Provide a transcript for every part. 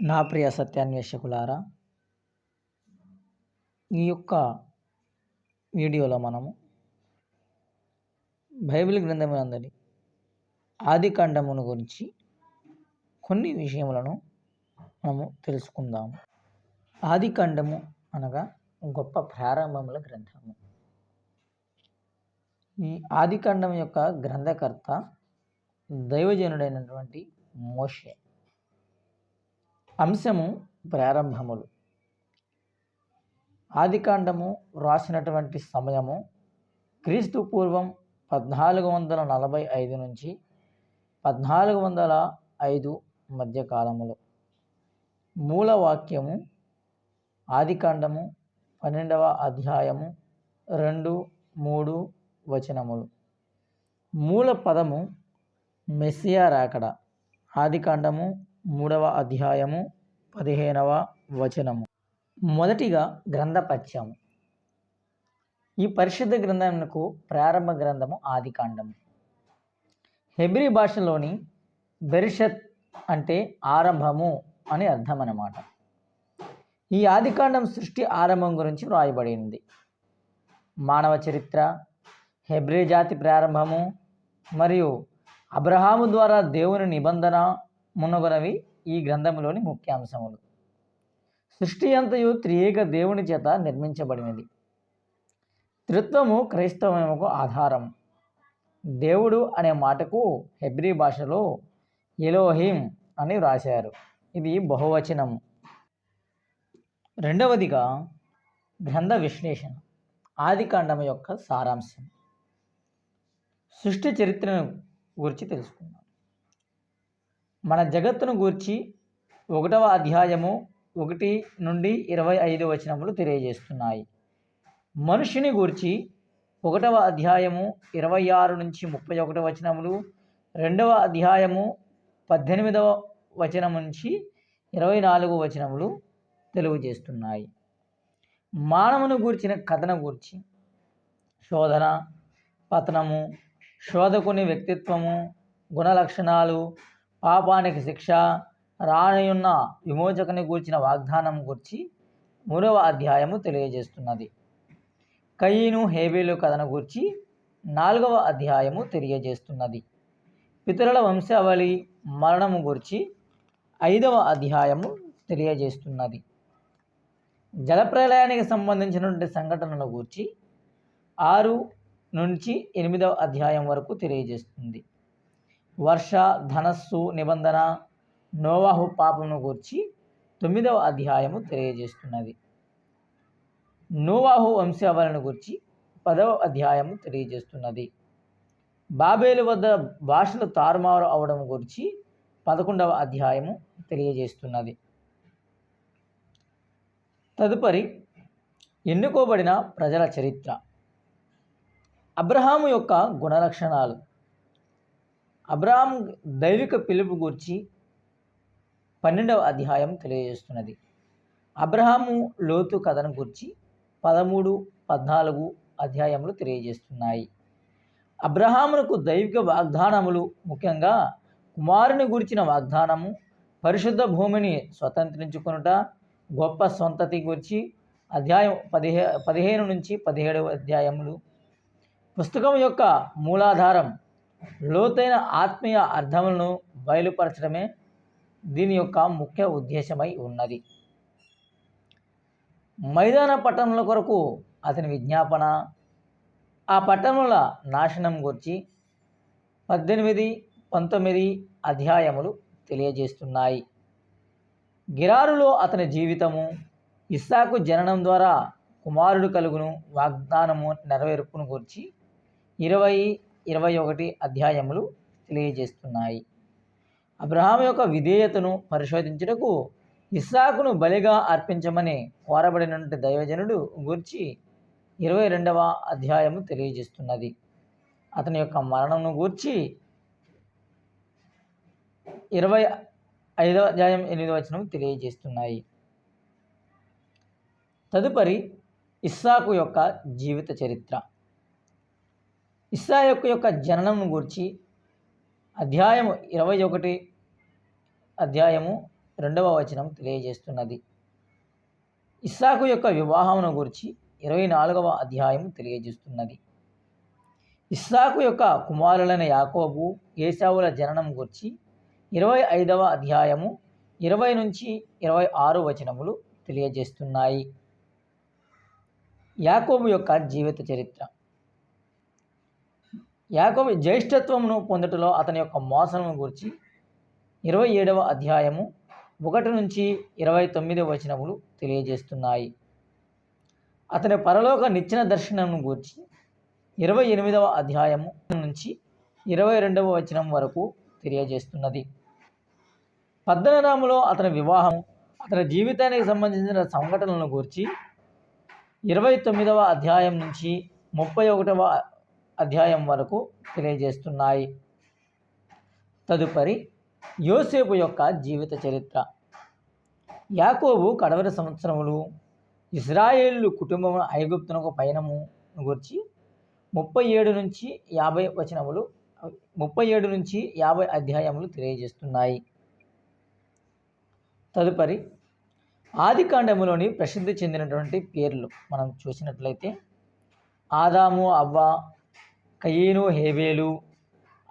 నా ప్రియ సత్యాన్వేషకులారా ఈ యొక్క వీడియోలో మనము బైబిల్ గ్రంథమునందరి ఆది కాండమును గురించి కొన్ని విషయములను మనము తెలుసుకుందాము. ఆది కాండము అనగా గొప్ప ప్రారంభముల గ్రంథము. ఈ ఆది కాండం యొక్క గ్రంథకర్త దైవజనుడైనటువంటి మోషే. అంశము ప్రారంభములు. ఆదికాండము వ్రాసినటువంటి సమయము క్రీస్తు పూర్వం పద్నాలుగు వందల నలభై ఐదు నుంచి పద్నాలుగు వందల ఐదు మధ్య కాలములో. మూల వాక్యము ఆదికాండము పన్నెండవ అధ్యాయము రెండు మూడు వచనములు. మూల పదము మెస్సియా రాకడ. ఆదికాండము మూడవ అధ్యాయము పదిహేనవ వచనము. మొదటిగా గ్రంథపత్యము ఈ పరిశుద్ధ గ్రంథమునకు ప్రారంభ గ్రంథము ఆదికాండము హెబ్రి భాషలోని బెరిషత్ అంటే ఆరంభము అని అర్థం అన్నమాట ఈ ఆదికాండం సృష్టి ఆరంభం గురించి వ్రాయబడింది. మానవ చరిత్ర హెబ్రి జాతి ప్రారంభము మరియు అబ్రహాము ద్వారా దేవుని నిబంధన మునగొనవి ఈ గ్రంథంలోని ముఖ్యాంశములు. సృష్టి అంతయు త్రియేక దేవుని చేత నిర్మించబడినది. త్రిత్వము క్రైస్తవముకు ఆధారం. దేవుడు అనే మాటకు హెబ్రీ భాషలో ఎలోహిం అని వ్రాశారు. ఇది బహువచనం. రెండవదిగా గ్రంథ విశ్లేషణ ఆదికాండం యొక్క సారాంశం. సృష్టి చరిత్రను గురించి తెలుసుకుందాం. మన జగత్తును గూర్చి ఒకటవ అధ్యాయము ఒకటి నుండి ఇరవై ఐదు వచనములు తెలియజేస్తున్నాయి. మనుషుని గూర్చి ఒకటవ అధ్యాయము ఇరవై ఆరు నుంచి ముప్పై ఒకటి వచనములు రెండవ అధ్యాయము పద్దెనిమిదవ వచనం నుంచి ఇరవై నాలుగు వచనములు తెలియజేస్తున్నాయి. మానవును గూర్చిన కథన గూర్చి శోధన పతనము శోధకుని వ్యక్తిత్వము గుణలక్షణాలు పాపానికి శిక్ష రానియున్న విమోచకుని గూర్చిన వాగ్దానం గురించి మూడవ అధ్యాయము తెలియజేస్తున్నది. కయ్యను హేబేలు కథను గూర్చి నాలుగవ అధ్యాయము తెలియజేస్తున్నది. పితరుల వంశావళి మరణము గురించి ఐదవ అధ్యాయము తెలియజేస్తున్నది. జలప్రలయానికి సంబంధించినటువంటి సంఘటనల గురించి ఆరు నుంచి ఎనిమిదవ అధ్యాయం వరకు తెలియజేస్తుంది. వర్ష ధనస్సు నిబంధన నోవాహు పాపమును గూర్చి తొమ్మిదవ అధ్యాయము తెలియజేస్తున్నది. నోవాహు వంశావళిని గురించి పదవ అధ్యాయము తెలియజేస్తున్నది. బాబేలు వద్ద భాషలు తారుమారు అవడం గురించి పదకొండవ అధ్యాయము తెలియజేస్తున్నది. తదుపరి ఎన్నుకోబడిన ప్రజల చరిత్ర. అబ్రహాము యొక్క గుణలక్షణాలు. అబ్రాహం దైవిక పిలుపు గూర్చి పన్నెండవ అధ్యాయం తెలియజేస్తున్నది. అబ్రహాము లోతు కథను గురించి పదమూడు పద్నాలుగు అధ్యాయములు తెలియజేస్తున్నాయి. అబ్రహామునకు దైవిక వాగ్దానములు ముఖ్యంగా కుమారుని గురించిన వాగ్దానము పరిశుద్ధ భూమిని స్వతంత్రించుకొనుట గొప్ప సొంతతి గురించి అధ్యాయం పదిహే పదిహేను నుంచి పదిహేడవ అధ్యాయములు. పుస్తకం యొక్క మూలాధారం లోతైన ఆత్మీయ అర్థములను బయలుపరచడమే దీని యొక్క ముఖ్య ఉద్దేశమై ఉన్నది. మైదాన పట్టణముల కొరకు అతని విజ్ఞాపన ఆ పట్టణముల నాశనం గురించి పద్దెనిమిది పంతొమ్మిది అధ్యాయములు తెలియజేస్తున్నాయి. గిరారులో అతని జీవితము ఇస్సాకు జననం ద్వారా కుమారుడు కలుగును వాగ్దానము నెరవేర్పును గురించి ఇరవై ఇరవై ఒకటి అధ్యాయములు తెలియజేస్తున్నాయి. అబ్రహాం యొక్క విధేయతను పరిశోధించుటకు ఇస్సాకును బలిగా అర్పించమని కోరబడినటువంటి దైవజనుడు గురించి ఇరవై రెండవ అధ్యాయము తెలియజేస్తున్నది. అతని యొక్క మరణంను గూర్చి ఇరవై ఐదవ అధ్యాయం ఎనిమిదవ వచనం తెలియజేస్తున్నాయి. తదుపరి ఇస్సాకు యొక్క జీవిత చరిత్ర. ఇస్సాయకు యొక్క జననం గురించి అధ్యాయము ఇరవై ఒకటి అధ్యాయము రెండవ వచనం తెలియజేస్తున్నది. ఇస్సాకు యొక్క వివాహమును గురించి ఇరవై నాలుగవ అధ్యాయం తెలియజేస్తున్నది. ఇస్సాకు యొక్క కుమారులైన యాకోబు ఏసావుల జననం గురించి ఇరవై ఐదవ అధ్యాయము ఇరవై నుంచి ఇరవై ఆరు వచనములు తెలియజేస్తున్నాయి. యాకోబు యొక్క జీవిత చరిత్ర. యాకోబు జ్యేష్ఠత్వమును పొందుటలో అతని యొక్క మోసలను గురించి ఇరవై ఏడవ అధ్యాయము ఒకటి నుంచి ఇరవై తొమ్మిది వచనములు తెలియజేస్తున్నాయి. అతని పరలోక నిచ్చిన దర్శనమును గురించి ఇరవై ఎనిమిదవ అధ్యాయము నుంచి ఇరవై రెండవ వచనం వరకు తెలియజేస్తున్నది. పద్దనరాములో అతని వివాహం అతని జీవితానికి సంబంధించిన సంఘటనలను గురించి ఇరవై తొమ్మిదవ అధ్యాయం నుంచి ముప్పై ఒకటవ అధ్యాయం వరకు తెలియజేస్తున్నాయి. తదుపరి యోసేపు యొక్క జీవిత చరిత్ర. యాకోబు కడవరి సంవత్సరములు ఇజ్రాయేలు కుటుంబం ఐగుప్తునకు పయనము గురించి ముప్పై ఏడు నుంచి యాభై వచనములు ముప్పై ఏడు నుంచి యాభై అధ్యాయములు తెలియజేస్తున్నాయి. తదుపరి ఆది కాండములోని ప్రసిద్ధి చెందినటువంటి పేర్లు మనం చూసినట్లయితే ఆదాము అవ్వ కయీను హేబేలు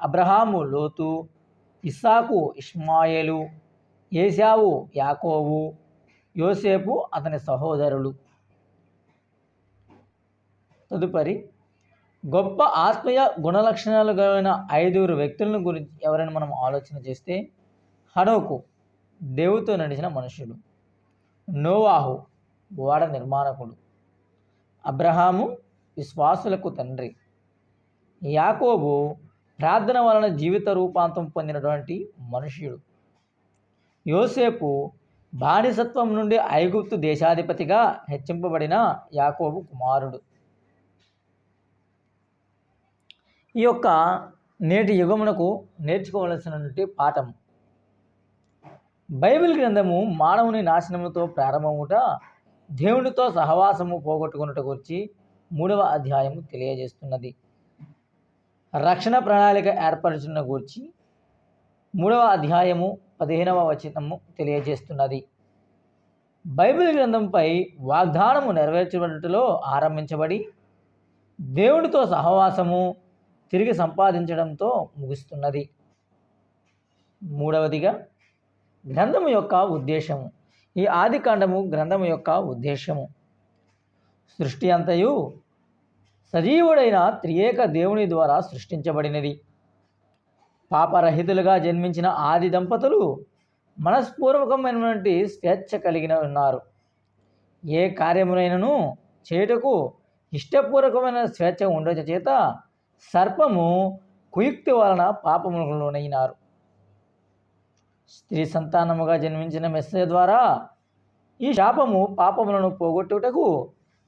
అబ్రహాము లోతు ఇస్సాకు ఇష్మాయేలు ఏశావు యాకోవు యోసేపు అతని సహోదరులు. తదుపరి గొప్ప ఆత్మీయ గుణలక్షణాలు కలిగిన ఐదుగురు వ్యక్తులను గురించి ఎవరైనా మనం ఆలోచన చేస్తే హనోకు దేవుతో నడిచిన మనుషులు. నోవాహు ఓడ నిర్మాణకుడు. అబ్రహాము విశ్వాసులకు తండ్రి. యాకోబు ప్రార్థన వలన జీవిత రూపాంతం పొందినటువంటి మనుష్యుడు. యోసేపు బానిసత్వం నుండి ఐగుప్తు దేశాధిపతిగా హెచ్చింపబడిన యాకోబు కుమారుడు. ఈ యొక్క నేటి యుగమునకు నేర్చుకోవలసినటువంటి పాఠం. బైబిల్ గ్రంథము మానవుని నాశనముతో ప్రారంభముట దేవునితో సహవాసము పోగొట్టుకున్నట గురించి మూడవ అధ్యాయము తెలియజేస్తున్నది. రక్షణ ప్రణాళిక ఏర్పరచున్న గురించి మూడవ అధ్యాయము పదిహేనవ వచనము తెలియజేస్తున్నది. బైబిల్ గ్రంథంపై వాగ్దానము నెరవేర్చబడటలో ఆరంభించబడి దేవుడితో సహవాసము తిరిగి సంపాదించడంతో ముగుస్తున్నది. మూడవదిగా గ్రంథము యొక్క ఉద్దేశము. ఈ ఆది కాండము గ్రంథము యొక్క ఉద్దేశము. సృష్టి అంతయు సజీవుడైన త్రియేక దేవుని ద్వారా సృష్టించబడినది. పాపరహితులుగా జన్మించిన ఆది దంపతులు మనస్పూర్వకమైనటువంటి స్వేచ్ఛ కలిగిన ఉన్నారు. ఏ కార్యమునైనను చేయుటకు ఇష్టపూర్వకమైన స్వేచ్ఛ ఉండట చేత సర్పము కుయుక్తి వలన పాపములలోనైనారు. స్త్రీ సంతానముగా జన్మించిన మెస్సయ ద్వారా ఈ శాపము పాపములను పోగొట్టుటకు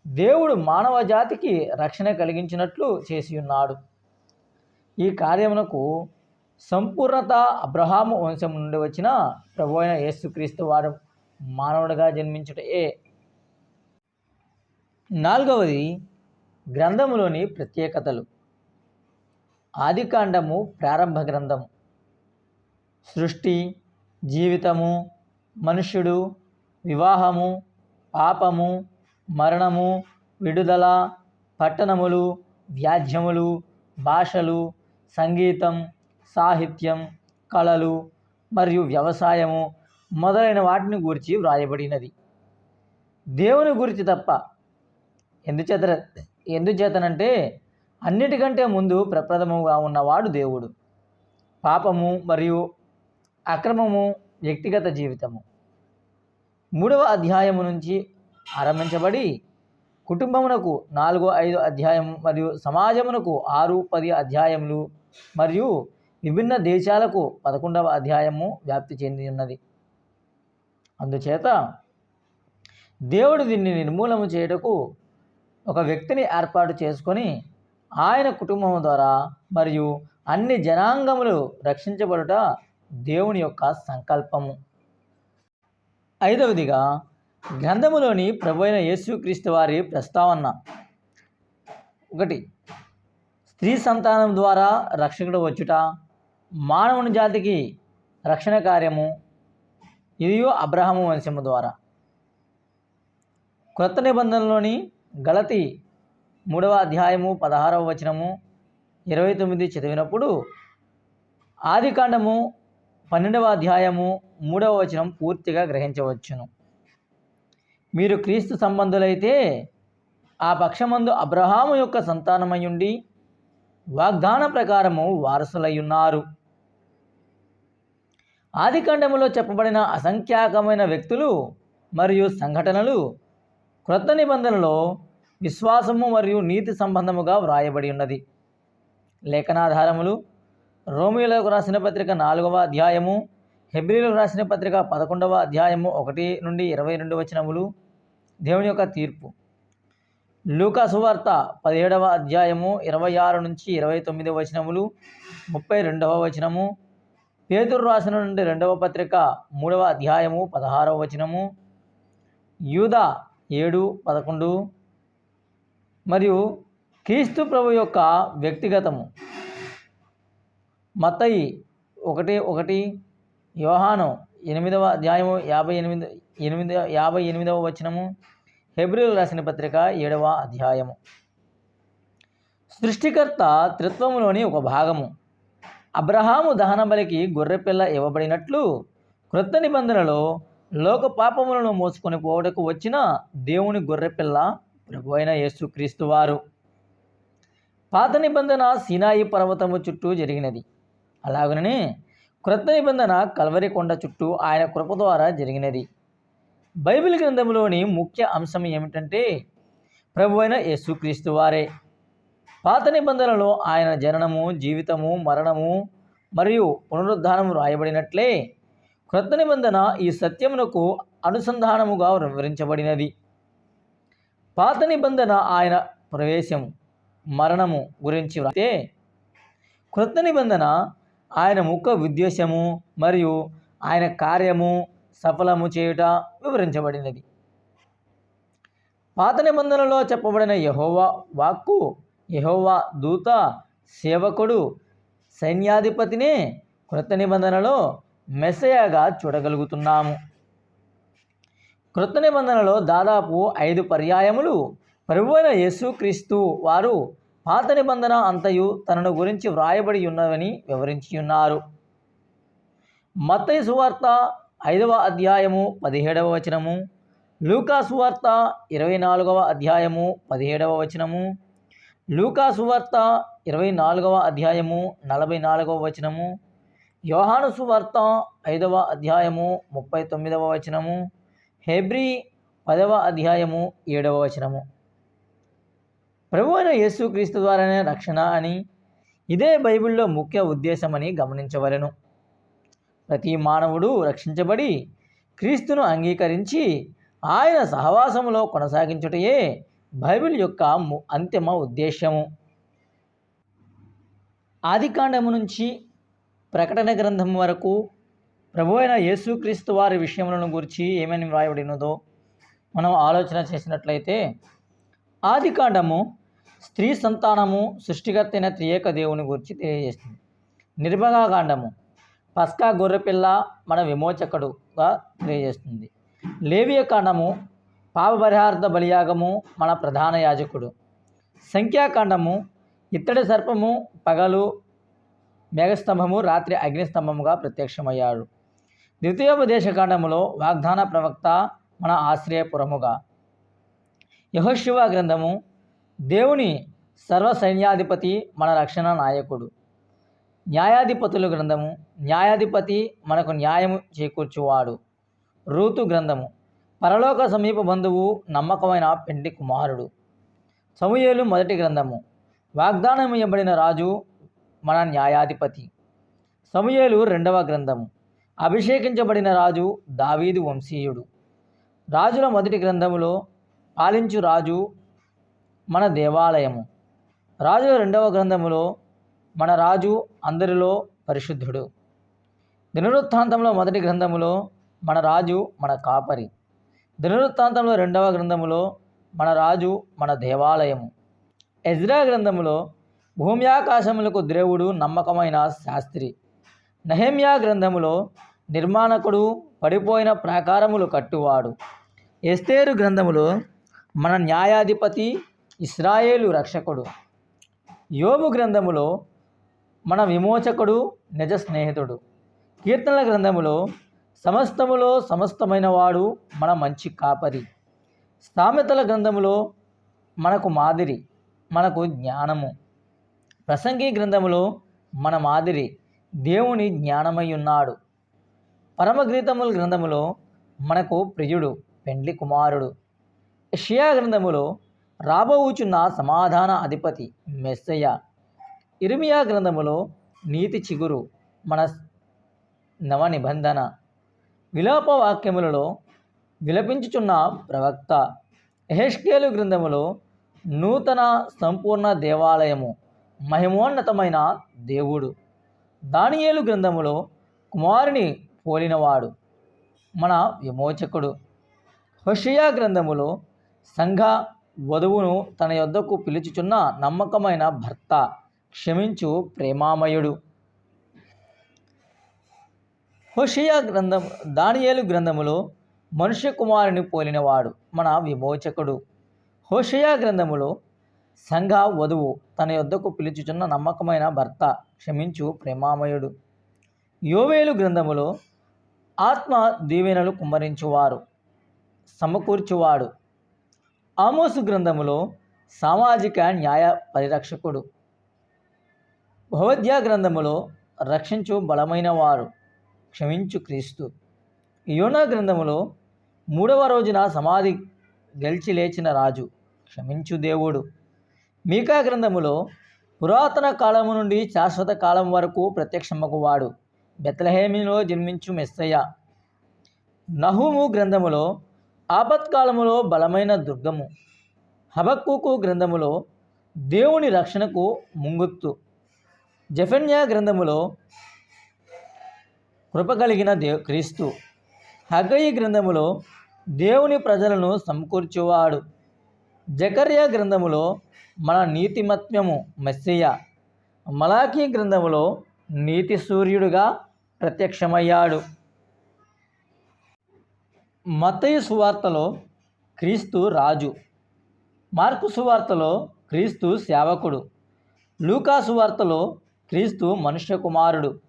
దేవుడు మానవ జాతికి రక్షణ కలిగించినట్లు చేసి ఉన్నాడు. ఈ కార్యమునకు సంపూర్ణత అబ్రహాము వంశం నుండి వచ్చిన ప్రభు అయిన యేసుక్రీస్తు వారు మానవుడిగా జన్మించుటయే. నాలుగవది గ్రంథములోని ప్రత్యేకతలు. ఆదికాండము ప్రారంభ గ్రంథం సృష్టి జీవితము మనుష్యుడు వివాహము పాపము మరణము విడుదల పట్టణములు వ్యాజ్యములు భాషలు సంగీతం సాహిత్యం కళలు మరియు వ్యవసాయము మొదలైన వాటిని గురించి వ్రాయబడినది. దేవుని గురించి తప్ప ఎందుచేత ఎందుచేతనంటే అన్నిటికంటే ముందు ప్రప్రథముగా ఉన్నవాడు దేవుడు. పాపము మరియు అక్రమము వ్యక్తిగత జీవితము. మూడవ అధ్యాయము నుంచి ఆరంభించబడి కుటుంబమునకు నాలుగు ఐదు అధ్యాయం మరియు సమాజమునకు ఆరు పది అధ్యాయములు మరియు విభిన్న దేశాలకు పదకొండవ అధ్యాయము వ్యాప్తి చెంది ఉన్నది. అందుచేత దేవుడు దీన్ని నిర్మూలన చేయుటకు ఒక వ్యక్తిని ఏర్పాటు చేసుకొని ఆయన కుటుంబం ద్వారా మరియు అన్ని జనాంగములు రక్షించబడుట దేవుని యొక్క సంకల్పము. ఐదవదిగా గ్రంథములోని ప్రభు అయిన యేసుక్రీస్తు వారి ప్రస్తావన. ఒకటి స్త్రీ సంతానం ద్వారా రక్షకుడు వచ్చుట మానవుని జాతికి రక్షణ కార్యము ఇదియో అబ్రహము వంశము ద్వారా. క్రొత్త నిబంధనలోని గలతి మూడవ అధ్యాయము పదహారవ వచనము ఇరవై తొమ్మిది చదివినప్పుడు ఆదికాండము పన్నెండవ అధ్యాయము మూడవ వచనం పూర్తిగా గ్రహించవచ్చును. మీరు క్రీస్తు సంబంధులైతే ఆ పక్షమందు అబ్రహాము యొక్క సంతానమయ్యుండి వాగ్దాన ప్రకారము వారసులయ్యున్నారు ఆదికాండములో చెప్పబడిన అసంఖ్యాకమైన వ్యక్తులు మరియు సంఘటనలు క్రొత్త నిబంధనలో విశ్వాసము మరియు నీతి సంబంధముగా వ్రాయబడి ఉన్నది. లేఖనాధారములు రోమియోలకు రాసిన పత్రిక నాలుగవ అధ్యాయము హెబ్రిలకు రాసిన పత్రిక పదకొండవ అధ్యాయము ఒకటి నుండి ఇరవై రెండు వచనములు దేవుని యొక్క తీర్పు. లూకాసువార్త పదిహేడవ అధ్యాయము ఇరవై ఆరు నుంచి ఇరవై తొమ్మిది వచనములు ముప్పై రెండవ వచనము పేతురు రాసిన నుండి రెండవ పత్రిక మూడవ అధ్యాయము పదహారవ వచనము యూదా ఏడు పదకొండు మరియు క్రీస్తు ప్రభు యొక్క వ్యక్తిగతము. మత్తయి ఒకటి ఒకటి యోహాను ఎనిమిదవ అధ్యాయము యాభై ఎనిమిది ఎనిమిది యాభై ఎనిమిదవ వచనము హెబ్రిల్ రాసిన పత్రిక ఏడవ అధ్యాయము. సృష్టికర్త త్రిత్వములోని ఒక భాగము. అబ్రహాము దహన బలికి గొర్రెపిల్ల ఇవ్వబడినట్లు క్రొత్త నిబంధనలో లోక పాపములను మోసుకొని పోవడకు వచ్చిన దేవుని గొర్రెపిల్ల ప్రభు అయిన యేసుక్రీస్తు వారు. పాత నిబంధన సినాయి పర్వతము చుట్టూ జరిగినది. అలాగనే క్రొత్త నిబంధన కల్వరి కొండ చుట్టూ ఆయన కృప ద్వారా జరిగినది. బైబిల్ గ్రంథంలోని ముఖ్య అంశం ఏమిటంటే ప్రభు అయిన యేసుక్రీస్తు వారే. పాత నిబంధనలో ఆయన జననము జీవితము మరణము మరియు పునరుద్ధానము రాయబడినట్లే క్రొత్త నిబంధన ఈ సత్యమునకు అనుసంధానముగా వివరించబడినది. పాత నిబంధన ఆయన ప్రవేశం మరణము గురించి వ్రాస్తే క్రొత్త నిబంధన ఆయన ముఖ ఉద్దేశము మరియు ఆయన కార్యము సఫలము చేయుట వివరించబడినది. పాత నిబంధనలో చెప్పబడిన యహోవా వాక్కు యహోవా దూత సేవకుడు సైన్యాధిపతిని కృత నిబంధనలో మెస్సయాగా చూడగలుగుతున్నాము. కృత నిబంధనలో దాదాపు ఐదు పర్యాయములు ప్రభువైన యేసుక్రీస్తు వారు పాత నిబంధన అంతయు తనను గురించి వ్రాయబడి ఉన్నవని వివరించి ఉన్నారు మత్తయి సువార్త ఐదవ అధ్యాయము పదిహేడవ వచనము లూకా సువార్త ఇరవై నాలుగవ అధ్యాయము పదిహేడవ వచనము లూకా సువార్త ఇరవై నాలుగవ అధ్యాయము నలభై నాలుగవ వచనము యోహాను సువార్త ఐదవ అధ్యాయము ముప్పై తొమ్మిదవ వచనము హెబ్రి పదవ అధ్యాయము ఏడవ వచనము. ప్రభు అయిన యేసుక్రీస్తు ద్వారానే రక్షణ అని ఇదే బైబిల్లో ముఖ్య ఉద్దేశమని గమనించవలెను. ప్రతి మానవుడు రక్షించబడి క్రీస్తును అంగీకరించి ఆయన సహవాసములో కొనసాగించుటయే బైబిల్ యొక్క ము- అంతిమ ఉద్దేశము. ఆదికాండము నుంచి ప్రకటన గ్రంథం వరకు ప్రభు అయిన యేసుక్రీస్తు వారి విషయములను గురించి ఏమని వ్రాయబడినదో మనం ఆలోచన చేసినట్లయితే ఆదికాండము స్త్రీ సంతానము సృష్టికర్త అయిన త్రియేక దేవుని గురించి తెలియజేస్తుంది. నిర్భగాకాండము పస్కా గొర్రెపిల్ల మన విమోచకుడుగా తెలియజేస్తుంది. లేవియ కాండము పాపపరిహార్థ బలియాగము మన ప్రధాన యాజకుడు. సంఖ్యాకాండము ఇత్తడి సర్పము పగలు మేఘస్తంభము రాత్రి అగ్నిస్తంభముగా ప్రత్యక్షమయ్యాడు. ద్వితీయోపదేశకాండములో వాగ్దాన ప్రవక్త మన ఆశ్రయపురముగా యహోశివ గ్రంథము దేవుని సర్వ సైన్యాధిపతి మన రక్షణ నాయకుడు. న్యాయాధిపతుల గ్రంథము న్యాయాధిపతి మనకు న్యాయము చేకూర్చువాడు. రూతు గ్రంథము పరలోక సమీప బంధువు నమ్మకమైన పెండి కుమారుడు. సమూయేలు మొదటి గ్రంథము వాగ్దానం ఇవ్వబడిన రాజు మన న్యాయాధిపతి. సమూయేలు రెండవ గ్రంథము అభిషేకించబడిన రాజు దావీదు వంశీయుడు. రాజుల మొదటి గ్రంథములో పాలించు రాజు మన దేవాలయము. రాజు రెండవ గ్రంథములో మన రాజు అందరిలో పరిశుద్ధుడు. దినవృత్తాంతంలో మొదటి గ్రంథములో మన రాజు మన కాపరి. దినవృత్తాంతంలో రెండవ గ్రంథములో మన రాజు మన దేవాలయము. ఎజ్రా గ్రంథములో భూమ్యాకాశములకు దేవుడు నమ్మకమైన శాస్త్రి. నహేమ్యా గ్రంథములో నిర్మాణకుడు పడిపోయిన ప్రాకారములు కట్టువాడు. ఎస్తేరు గ్రంథములో మన న్యాయాధిపతి ఇస్రాయేలు రక్షకుడు. యోబు గ్రంథములో మన విమోచకుడు నిజ స్నేహితుడు. కీర్తనల గ్రంథములో సమస్తములో సమస్తమైన వాడు మన మంచి కాపరి. సామెతల గ్రంథములో మనకు మాదిరి మనకు జ్ఞానము. ప్రసంగి గ్రంథములో మన మాదిరి దేవుని జ్ఞానమై ఉన్నాడు. పరమగీతముల గ్రంథములో మనకు ప్రియుడు పెండ్లి కుమారుడు. యెషయా గ్రంథములో రాబోవుచున్న సమాధాన అధిపతి మెస్సయ్య. ఇరిమియా గ్రంథములో నీతి చిగురు మన నవ నిబంధన. విలాప వాక్యములలో విలపించుచున్న ప్రవక్త ఎహెష్కేలు గ్రంథములో నూతన సంపూర్ణ దేవాలయము మహిమోన్నతమైన దేవుడు. దానియేలు గ్రంథములో కుమారుని పోలినవాడు మన విమోచకుడు. హుషియా గ్రంథములో సంఘ వధువును తన యొద్దకు పిలుచుచున్న నమ్మకమైన భర్త క్షమించు ప్రేమామయుడు. హోషియా గ్రంథం దానియేలు గ్రంథములో మనుష్య కుమారుని పోలినవాడు మన విమోచకుడు. హోషయా గ్రంథములో సంఘ వధువు తన యొద్దకు పిలుచుచున్న నమ్మకమైన భర్త క్షమించు ప్రేమామయుడు. యోవేలు గ్రంథములో ఆత్మ దీవెనలు కుమ్మరించువారు సమకూర్చువాడు. ఆమోసు గ్రంథములో సామాజిక న్యాయ పరిరక్షకుడు. భవద్యా గ్రంథములో రక్షించు బలమైన వారు క్షమించు క్రీస్తు. యోనా గ్రంథములో మూడవ రోజున సమాధి గెలిచి లేచిన రాజు క్షమించు దేవుడు. మీకా గ్రంథములో పురాతన కాలము నుండి శాశ్వత కాలం వరకు ప్రత్యక్షమగు వాడు. బెత్లహేమిలో జన్మించు మెస్సయ్య. నహుము గ్రంథములో ఆపత్కాలములో బలమైన దుర్గము. హబక్కుకు గ్రంథములో దేవుని రక్షణకు ముంగుత్తు. జఫన్యా గ్రంథములో కృప కలిగిన దే క్రీస్తు. హగయి గ్రంథములో దేవుని ప్రజలను సమకూర్చువాడు. జకర్య గ్రంథములో మన నీతిమత్యము మెస్సియ. మలాఖీ గ్రంథములో నీతి సూర్యుడుగా ప్రత్యక్షమయ్యాడు. మతయ సువార్తలో క్రీస్తు రాజు. మార్కు సువార్తలో క్రీస్తు సేవకుడు. లూకా సువార్తలో క్రీస్తు మనుష్య కుమారుడు.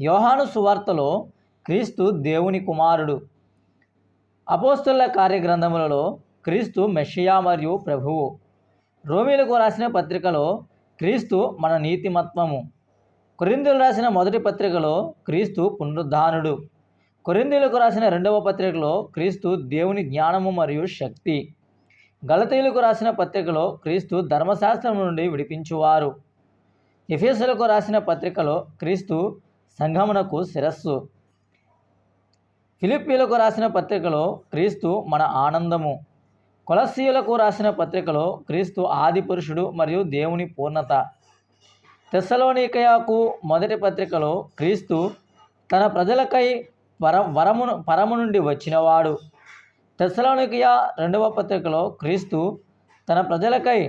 యోహాను సువార్తలో క్రీస్తు దేవుని కుమారుడు. అపోస్తుల కార్యగ్రంథములలో క్రీస్తు మెషియా మరియు ప్రభువు. రోమిలకు రాసిన పత్రికలో క్రీస్తు మన నీతిమత్వము. కొరిందులు రాసిన మొదటి పత్రికలో క్రీస్తు పునరుద్ధానుడు. కొరిందీలకు రాసిన రెండవ పత్రికలో క్రీస్తు దేవుని జ్ఞానము మరియు శక్తి. గలతీయులకు రాసిన పత్రికలో క్రీస్తు ధర్మశాస్త్రం నుండి విడిపించువారు. ఎఫేసులకు రాసిన పత్రికలో క్రీస్తు సంఘమునకు శిరస్సు. ఫిలిప్పీలకు రాసిన పత్రికలో క్రీస్తు మన ఆనందము. కొలస్సీయులకు రాసిన పత్రికలో క్రీస్తు ఆది పురుషుడు మరియు దేవుని పూర్ణత. తెస్సలోనికయాకు మొదటి పత్రికలో క్రీస్తు తన ప్రజలకై వర వరమును పరము నుండి వచ్చినవాడు. తెస్సలోనికయ రెండవ పత్రికలో క్రీస్తు తన ప్రజలకై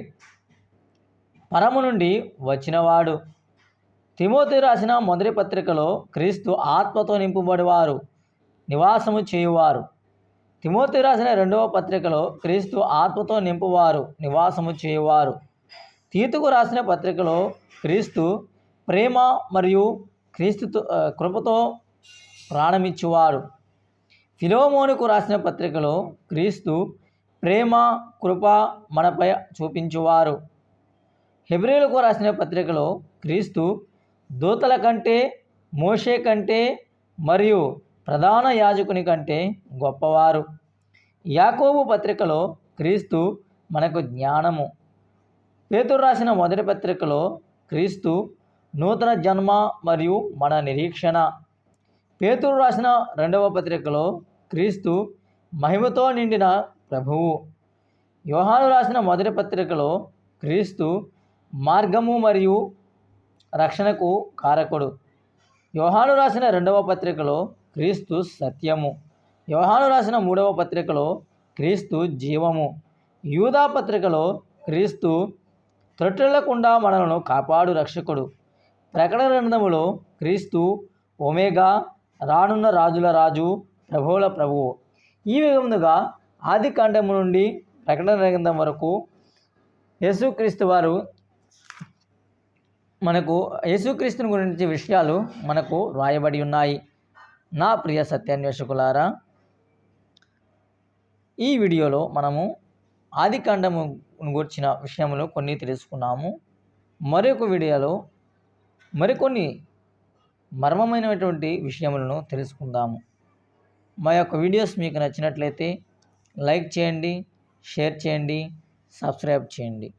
పరము నుండి వచ్చినవాడు. తిమోతి రాసిన మొదటి పత్రికలో క్రీస్తు ఆత్మతో నింపబడివారు నివాసము చేయువారు. తిమోతి రాసిన రెండవ పత్రికలో క్రీస్తు ఆత్మతో నింపువారు నివాసము చేయువారు. తీతుకు రాసిన పత్రికలో క్రీస్తు ప్రేమ మరియు క్రీస్తుతో కృపతో ప్రాణమిచ్చువారు. ఫిలోమోనుకు రాసిన పత్రికలో క్రీస్తు ప్రేమ కృప మనపై చూపించువారు. హెబ్రిలకు రాసిన పత్రికలో క్రీస్తు దూతల కంటే మోషే కంటే మరియు ప్రధాన యాజకుని కంటే గొప్పవారు. యాకోబు పత్రికలో క్రీస్తు మనకు జ్ఞానము. పేతురు రాసిన మొదటి పత్రికలో క్రీస్తు నూతన జన్మ మరియు మన నిరీక్షణ. పేతురు రాసిన రెండవ పత్రికలో క్రీస్తు మహిమతో నిండిన ప్రభువు. యోహాను రాసిన మొదటి పత్రికలో క్రీస్తు మార్గము మరియు రక్షణకు కారకుడు. యోహాను రాసిన రెండవ పత్రికలో క్రీస్తు సత్యము. యోహాను రాసిన మూడవ పత్రికలో క్రీస్తు జీవము. యూదా పత్రికలో క్రీస్తు త్రొట్టెళ్ళకుండా మనలను కాపాడు రక్షకుడు. ప్రకటన గ్రంథములో క్రీస్తు ఒమేగా రానున్న రాజుల రాజు ప్రభువుల ప్రభువు ఈ విధముగా ఆది కాండము నుండి ప్రకటన గ్రంథం వరకు యేసుక్రీస్తు వారు మనకు యేసుక్రీస్తుని గురించి విషయాలు మనకు రాయబడి ఉన్నాయి. నా ప్రియ సత్యాన్వేషకులారా ఈ వీడియోలో మనము ఆది కాండము గురించిన విషయంలో కొన్ని తెలుసుకున్నాము. మరొక వీడియోలో మరికొన్ని మర్మమైనటువంటి విషయములను తెలుసుకుందాము. మా యొక్క వీడియోస్ మీకు నచ్చినట్లయితే లైక్ చేయండి షేర్ చేయండి సబ్స్క్రైబ్ చేయండి.